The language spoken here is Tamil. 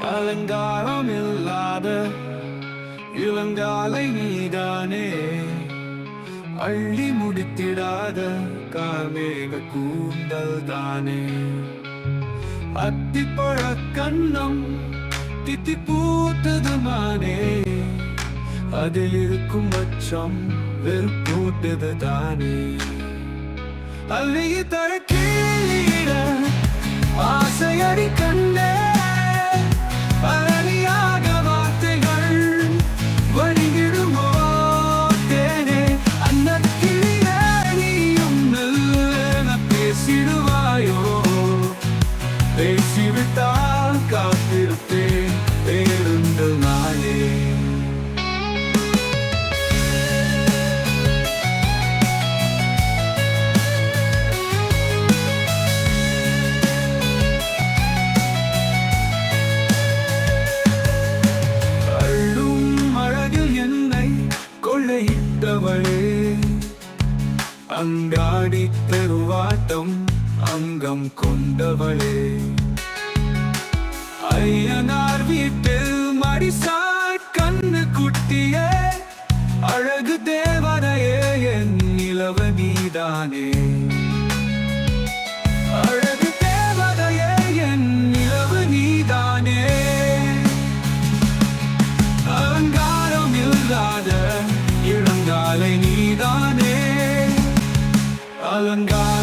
அலங்காரம் இல்லாத இளங்காலை நீதானே. அள்ளி முடித்திடாத காமேக கூந்தல் தானே அத்திப்பழ கண்ணம் தித்தி பூத்ததுமானே. அதில் இருக்கும் அச்சம் வெறுப்பூட்டது தானே அள்ளிய தழக்கீழ ஆசையடி கண்டே பேசிவிட்டால் காத்திருப்பேன் பேருந்து நாளே கொள்ளையிட்டவளே. அங்காடி பெருவாட்டம் அங்கம் கொண்டவளே. நானே அழகு தேவதையே என் நிலவு நீதானே? அலங்காரம் இல்லாத இளங்காலை நீதானே? அலங்காரம்